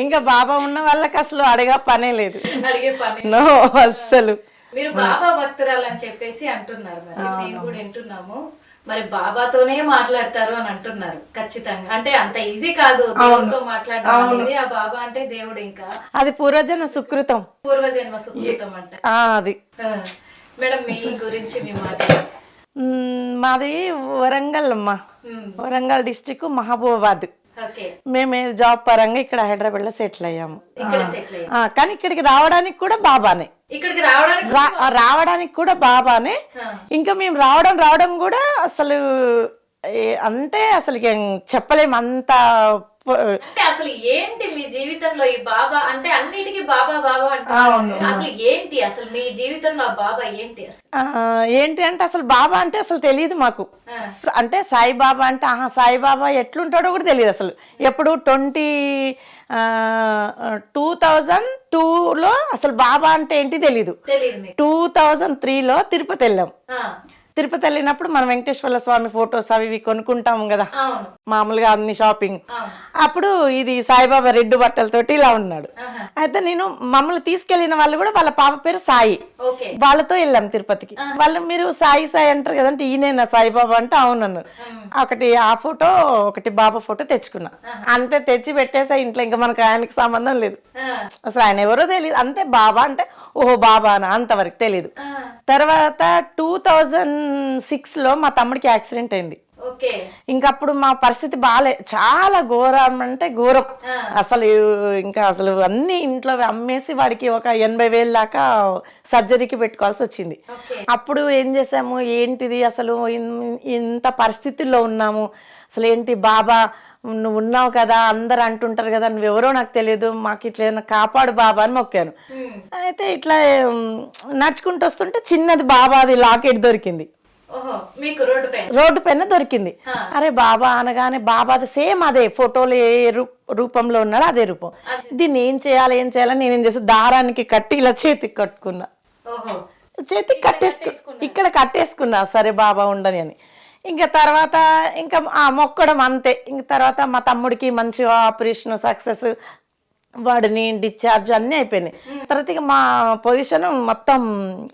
ఇంకా బాబా ఉన్న వాళ్ళకి అసలు అడగా పనే లేదు. అడిగే పని నో అస్సలు. మీరు బాబా భక్తురాలు అని చెప్పేసి అంటున్నారు మరి. మేము కూడా వింటున్నాము. మరి బాబాతోనే మాట్లాడతారు అని అంటున్నారు ఖచ్చితంగా. అంటే అంత ఈజీ కాదు దేవుడితో మాట్లాడడం ఆ బాబా అంటే దేవుడు ఇంకా. అది పూర్వజన్మ సుకృతం. పూర్వజన్మ సుకృతం అంట. ఆ, అది. మేడం మీ గురించి మీ మాట. మాది వరంగల్ అమ్మా. వరంగల్ డిస్టిక్ మహబూబాబాద్. మేము జాబ్ పరంగా ఇక్కడ హైదరాబాద్లో సెటిల్ అయ్యాము కానీ ఇక్కడికి రావడానికి కూడా బాబానే. ఇక్కడికి రావడానికి రావడానికి కూడా బాబానే. ఇంకా మేము రావడం రావడం కూడా అసలు అంటే అసలు చెప్పలేము. అంత అసలు ఏంటి మీ జీవితంలో ఈ బాబా? అంటే అన్నిటికీ బాబా బాబా అంటారు. అసలు ఏంటి? అసలు మీ జీవితంలో బాబా ఏంటి అసలు? ఏంటి అంటే అసలు బాబా అంటే అసలు తెలియదు మాకు. అంటే సాయిబాబా అంటే ఆహా సాయిబాబా ఎట్లుంటాడో కూడా తెలియదు అసలు. ఎప్పుడు ట్వంటీ టూ థౌజండ్ టూలో అసలు బాబా అంటే ఏంటి తెలీదు. టూ థౌజండ్ త్రీలో తిరుపతి వెళ్ళాం. తిరుపతి వెళ్ళినప్పుడు మనం వెంకటేశ్వర స్వామి ఫొటోస్ అవి ఇవి కొనుక్కుంటాం కదా. మామూలుగా అన్ని షాపింగ్. అప్పుడు ఇది సాయిబాబా రెడ్డు బట్టలతోటి ఇలా ఉన్నాడు. అయితే నేను మమ్మల్ని తీసుకెళ్ళిన వాళ్ళు కూడా వాళ్ళ పాప పేరు సాయి. వాళ్ళతో వెళ్ళాం తిరుపతికి. వాళ్ళు మీరు సాయి సాయి అంటారు కదంటే ఈయన సాయిబాబా అంటే అవునన్నారు ఉమ్. ఒకటి ఆ ఫోటో ఒకటి బాబా ఫోటో తెచ్చుకున్నా. అంతే తెచ్చి పెట్టేసా ఇంట్లో ఇంకా మనకు ఆయనకి సంబంధం లేదు. అసలు ఆయన ఎవరో తెలియదు. అంతే బాబా అంటే ఓహో బాబా అని అంతవరకు తెలియదు తర్వాత టూ థౌజండ్ సిక్స్లో మా తమ్ముడికి యాక్సిడెంట్ అయింది. ఓకే. ఇంకా అప్పుడు మా పరిస్థితి బాగాలే చాలా ఘోరం అంటే ఘోరం. అసలు ఇంకా అసలు అన్ని ఇంట్లో అమ్మేసి వాడికి ఒక ఎనభై వేలు దాకా సర్జరీకి పెట్టుకోవాల్సి వచ్చింది. అప్పుడు ఏం చేసాము ఏంటిది అసలు? ఇంత పరిస్థితుల్లో ఉన్నాము. అసలు ఏంటి బాబా నువ్వు ఉన్నావు కదా అందరు అంటుంటారు కదా నువ్వెవరో నాకు తెలియదు మాకు ఇట్లా ఏదైనా కాపాడు బాబా అని మొక్కాను. ఉమ్. అయితే ఇట్లా నడుచుకుంటూ వస్తుంటే చిన్నది బాబాది లాకెట్ దొరికింది. రోడ్డు పైన? దొరికింది. అరే బాబా అనగానే బాబాది సేమ్ అదే ఫోటోలు ఏ రూపంలో ఉన్నాడో అదే రూపం. దీన్ని ఏం చేయాలి ఏం చేయాలని నేనేం చేసా దారానికి కట్టి ఇలా చేతికి కట్టుకున్నా. చేతికి కట్టేసుకు ఇక్కడ కట్టేసుకున్నా సరే బాబా ఉండని అని. ఇంకా తర్వాత ఇంకా ఆ మొక్కడం అంతే. ఇంక తర్వాత మా తమ్ముడికి మంచి ఆపరేషన్ సక్సెస్ వాడిని డిశ్చార్జ్ అన్నీ అయిపోయినాయి. తర్వాత ఇక మా పొజిషన్ మొత్తం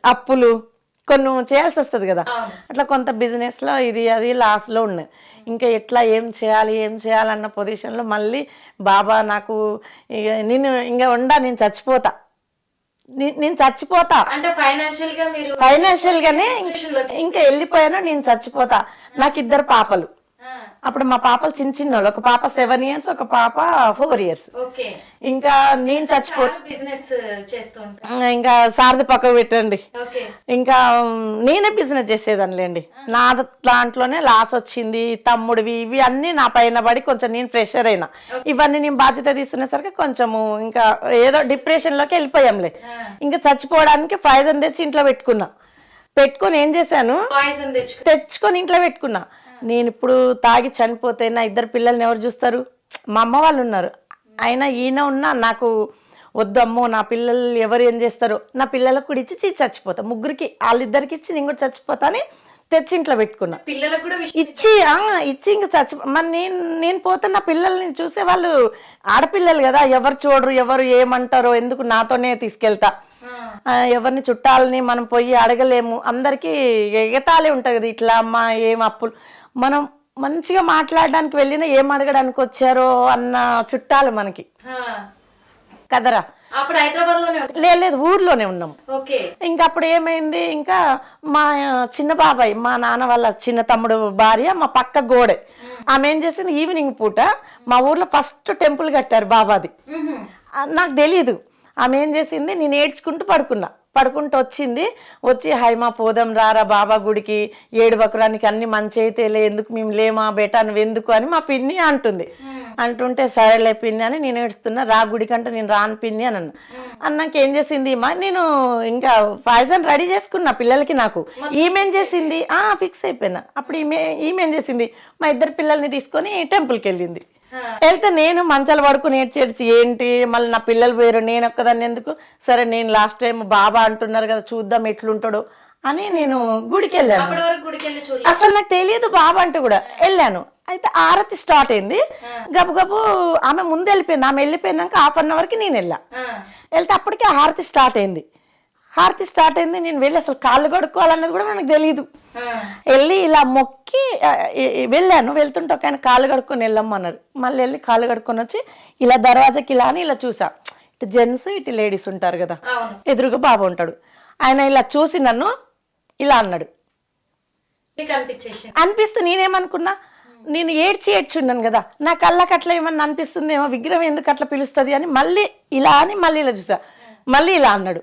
అప్పులు కొన్ని చేయాల్సి వస్తుంది కదా. అట్లా కొంత బిజినెస్లో ఇది అది లాస్లో ఉన్నాయి. ఇంకా ఎట్లా ఏం చేయాలి ఏం చేయాలన్న పొజిషన్లో మళ్ళీ బాబా నాకు ఇక నేను ఇంకా ఉండా నేను చచ్చిపోతా. నేను చచ్చిపోతా అంటే ఫైనాన్షియల్గా మీరు ఫైనాన్షియల్ గానే. ఇంకా వెళ్ళిపోయాను నేను చచ్చిపోతా నాకు ఇద్దరు పాపలు అప్పుడు మా పాపలు చిన్న చిన్న వాళ్ళు ఒక పాప సెవెన్ ఇయర్స్ ఒక పాప ఫోర్ ఇయర్స్ ఇంకా నేను చచ్చిపో ఇంకా సారథి పక్కకు పెట్టండి. ఇంకా నేనే బిజినెస్ చేసేదానిలేండి. నా దాంట్లోనే లాస్ వచ్చింది తమ్ముడివి ఇవి అన్నీ నా పైన పడి కొంచెం నేను ప్రెషర్ అయినా. ఇవన్నీ నేను బాధ్యత తీసుకునేసరికి కొంచెము ఇంకా ఏదో డిప్రెషన్లోకి వెళ్ళిపోయాంలే. ఆ. ఇంకా చచ్చిపోవడానికి ఫైజన్ తెచ్చి ఇంట్లో పెట్టుకున్నా. పెట్టుకొని ఏం చేశాను? తెచ్చుకొని ఇంట్లో పెట్టుకున్నా. నేను ఇప్పుడు తాగి చనిపోతే నా ఇద్దరు పిల్లల్ని ఎవరు చూస్తారు? మా అమ్మ వాళ్ళు ఉన్నారు. అయినా ఈయన ఉన్నా నాకు వద్దమ్మో నా పిల్లలు ఎవరు ఏం చేస్తారు? నా పిల్లలకు కూడా ఇచ్చి చచ్చిపోతా. ముగ్గురికి వాళ్ళిద్దరికి ఇచ్చి నేను కూడా చచ్చిపోతా అని తెచ్చి ఇంట్లో పెట్టుకున్నా. పిల్లలకు కూడా ఇచ్చి ఆ, ఇచ్చి ఇంక చచ్చి మరి నేను నేను పోతే నా పిల్లల్ని చూసే వాళ్ళు ఆడపిల్లలు కదా. ఎవరు చూడరు ఎవరు ఏమంటారో ఎందుకు నాతోనే తీసుకెళ్తా? ఎవరిని చుట్టాలని మనం పోయి అడగలేము. అందరికీ ఎగతాళి ఉంటుంది కదా ఇట్లా అమ్మ ఏం అప్పులు. మనం మంచిగా మాట్లాడడానికి వెళ్ళినా ఏం అడగడానికి వచ్చారో అన్న చుట్టాలు మనకి. కదరా? అప్పుడు హైదరాబాద్లోనే లేదు ఊర్లోనే ఉన్నాం. ఓకే. ఇంకా అప్పుడు ఏమైంది? ఇంకా మా చిన్న బాబాయ్ మా నాన్న వాళ్ళ చిన్న తమ్ముడు భార్య మా పక్క గోడే. ఆమె ఏం చేసింది? ఈవినింగ్ పూట మా ఊర్లో ఫస్ట్ టెంపుల్ కట్టారు బాబాది. నాకు తెలియదు ఆమె ఏం చేసింది? నేను ఏడ్చుకుంటూ పడుకున్నా. పడుకుంటూ వచ్చింది. వచ్చి హైమా పోదాం రారా బాబా గుడికి. ఏడు బకురానికి అన్ని మంచి అయితేలే ఎందుకు మేము లేమా బేటా నువ్వు ఎందుకు అని మా పిన్ని అంటుంది. అంటుంటే సరేలే పిన్ని అని నేను ఏడుస్తున్నా. రా గుడికి అంటే నేను రాను పిన్ని అని అన్న. అన్నాక ఏం చేసింది మా నేను ఇంకా పాయిజన్ రెడీ చేసుకున్నా పిల్లలకి నాకు. ఈమెం చేసింది? ఆ ఫిక్స్ అయిపోయినా. అప్పుడు ఈమె ఈమెం చేసింది? మా ఇద్దరు పిల్లల్ని తీసుకొని టెంపుల్కి వెళ్ళింది. వెళ్తే నేను మంచాలు పడుకుని ఏడ్చేడ్చి ఏంటి? మళ్ళీ నా పిల్లలు పోయారు నేను ఒక్కదాన్ని ఎందుకు? సరే నేను లాస్ట్ టైం బాబా అంటున్నారు కదా చూద్దాం ఎట్లుంటాడో అని నేను గుడికి వెళ్ళాను. అసలు నాకు తెలియదు బాబా అంటే కూడా. వెళ్ళాను. అయితే ఆరతి స్టార్ట్ అయింది. గబు గబు ఆమె ముందు వెళ్ళిపోయింది. ఆమె వెళ్ళిపోయినాక హాఫ్ అన్ అవర్కి నేను వెళ్ళా. వెళ్తే అప్పటికే హారతి స్టార్ట్ అయింది. హారతి స్టార్ట్ అయింది నేను వెళ్ళి అసలు కాళ్ళు కడుక్కోవాలన్నది కూడా మనకు తెలియదు వెళ్ళి ఇలా మొక్కి వెళ్ళాను. వెళ్తుంటే ఒక ఆయన కాళ్ళు కడుక్కొని వెళ్ళమ్మన్నారు. మళ్ళీ వెళ్ళి కాళ్ళు కడుక్కొని వచ్చి ఇలా దర్వాజాకి ఇలా అని ఇలా చూసా. ఇటు జెంట్స్ ఇటు లేడీస్ ఉంటారు కదా. ఎదురుగా బాబు ఉంటాడు. ఆయన ఇలా చూసి నన్ను ఇలా అన్నాడు. అనిపిస్తే నేనేమనుకున్నా? నేను ఏడ్చి ఏడ్చున్నాను కదా. నా కళ్ళకి అట్లా ఏమన్నా అనిపిస్తుంది ఏమో విగ్రహం ఎందుకు అట్లా పిలుస్తుంది అని మళ్ళీ ఇలా అని మళ్ళీ ఇలా చూసా. మళ్ళీ ఇలా అన్నాడు.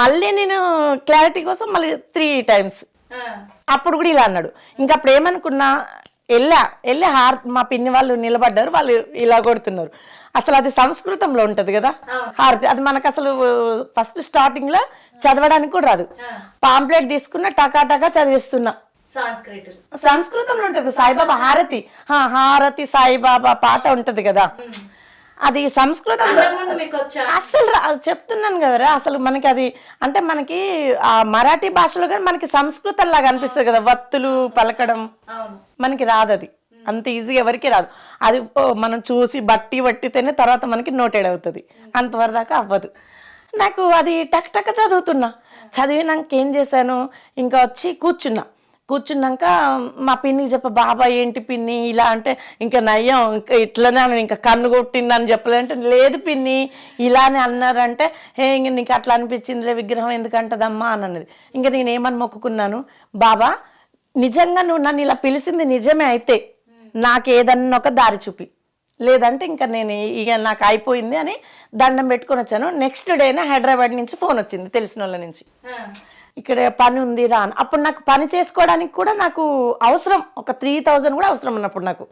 మళ్ళీ నేను క్లారిటీ కోసం మళ్ళీ త్రీ టైమ్స్ అప్పుడు కూడా ఇలా అన్నాడు. ఇంకా అప్పుడు ఏమనుకున్నా వెళ్ళా వెళ్ళి హార్ మా పిన్ని వాళ్ళు నిలబడ్డారు వాళ్ళు ఇలా కొడుతున్నారు. అసలు అది సంస్కృతంలో ఉంటది కదా? హారతి అది మనకు అసలు ఫస్ట్ స్టార్టింగ్లో చదవడానికి కూడా రాదు. పాంప్లెట్ తీసుకున్న టకా టకా చదివిస్తున్నా. సంస్కృతంలో ఉంటది సాయిబాబా హారతి. హారతి సాయిబాబా పాట ఉంటది కదా? అది వచ్చా అసలు చెప్తున్నాను కదరా అసలు మనకి అది అంటే మనకి ఆ మరాఠీ భాషలో కానీ మనకి సంస్కృతం లాగా అనిపిస్తుంది కదా వత్తులు పలకడం. మనకి రాదు అది అంత ఈజీగా ఎవరికి రాదు. అది మనం చూసి బట్టి పట్టితేనే తర్వాత మనకి నోటెడ్ అవుతుంది. అంతవరకు దాకా అవ్వదు. నాకు అది టక్ టక్ చదువుతున్నా. చదివినాక ఏం చేశాను? ఇంకా వచ్చి కూర్చున్నా. కూర్చున్నాక మా పిన్నికి చెప్ప బాబా ఏంటి పిన్ని? ఇలా అంటే ఇంకా నయ్యం ఇంకా ఇట్లనే అని ఇంకా కన్ను కొట్టిందని చెప్పలేదంటే లేదు పిన్ని ఇలానే అన్నారంటే హే ఇంక నీకు అట్లా అనిపించిందిలే విగ్రహం ఎందుకంటదమ్మా అని అన్నది. ఇంకా నేను ఏమని మొక్కుకున్నాను బాబా నిజంగా నువ్వు నన్ను ఇలా పిలిచింది నిజమే అయితే నాకు ఏదన్నా ఒక దారి చూపి. లేదంటే ఇంకా నేను ఇక నాకు అయిపోయింది అని దండం పెట్టుకొని వచ్చాను. నెక్స్ట్ డేనే హైదరాబాద్ నుంచి ఫోన్ వచ్చింది తెలిసిన వాళ్ళ నుంచి ఇక్కడ పని ఉంది రా అని. అప్పుడు నాకు పని చేసుకోవడానికి కూడా నాకు అవసరం. ఒక త్రీ థౌజండ్ కూడా అవసరం ఉన్నప్పుడు నాకు.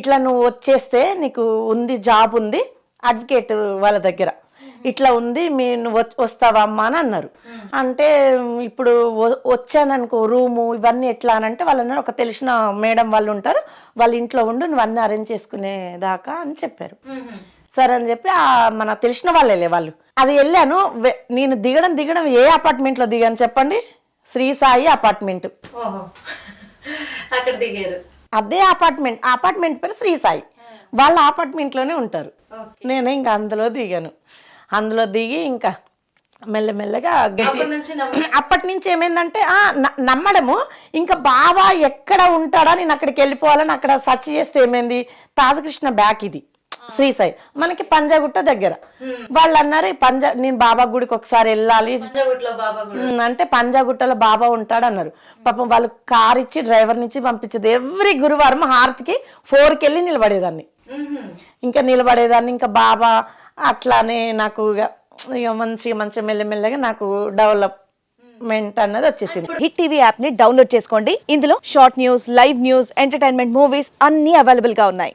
ఇట్లా నువ్వు వచ్చేస్తే నీకు ఉంది జాబ్ ఉంది అడ్వకేట్ వాళ్ళ దగ్గర. ఇట్లా ఉంది మీ నువ్వు వస్తావా అమ్మా అని అన్నారు. అంటే ఇప్పుడు వచ్చాననుకో రూము ఇవన్నీ ఎట్లా అని అంటే వాళ్ళు అన్నారు ఒక తెలిసిన మేడం వాళ్ళు ఉంటారు. వాళ్ళ ఇంట్లో ఉండు నువ్వు అన్నీ అరేంజ్ చేసుకునే దాకా అని చెప్పారు. సరే అని చెప్పి ఆ మన తెలిసిన వాళ్ళే వాళ్ళు. అది వెళ్ళాను నేను దిగడం దిగడం ఏ apartment లో దిగాను చెప్పండి? శ్రీ సాయి అపార్ట్మెంట్ అక్కడ దిగారు. అదే అపార్ట్మెంట్ ఆ అపార్ట్మెంట్ పేరు శ్రీ సాయి. వాళ్ళ apartment లోనే ఉంటారు. నేను ఇంకా అందులో దిగాను. అందులో దిగి ఇంకా మెల్లమెల్లగా గట్టి అప్పటి నుంచి ఏమైందంటే నమ్మడము. ఇంకా బాబా ఎక్కడ ఉంటాడా? నేను అక్కడికి వెళ్ళిపోవాలని అక్కడ సెర్చ్ చేస్తే ఏమైంది? తాజకృష్ణ బ్యాక్ ఇది. శ్రీసాయి మనకి పంజాగుట్ట దగ్గర. వాళ్ళు అన్నారు "ఈ పంజా నేను బాబా గుడికి ఒకసారి వెళ్ళాలి. అంటే పంజాగుట్టలో బాబా ఉంటాడు అన్నారు పాపం వాళ్ళు కార్ ఇచ్చి డ్రైవర్ నుంచి పంపించేది. ఎవ్రీ గురువారం హారతికి ఫోర్కి వెళ్ళి నిలబడేదాన్ని. ఇంకా నిలబడేదాన్ని. ఇంకా బాబా అట్లానే నాకు ఇక మంచిగా మంచిగా మెల్లమెల్లగా నాకు డెవలప్మెంట్ అన్నది వచ్చేసింది. హిట్ టీవీ యాప్ని డౌన్లోడ్ చేసుకోండి. ఇందులో short news live news entertainment movies అన్ని అవైలబుల్గా ఉన్నాయి.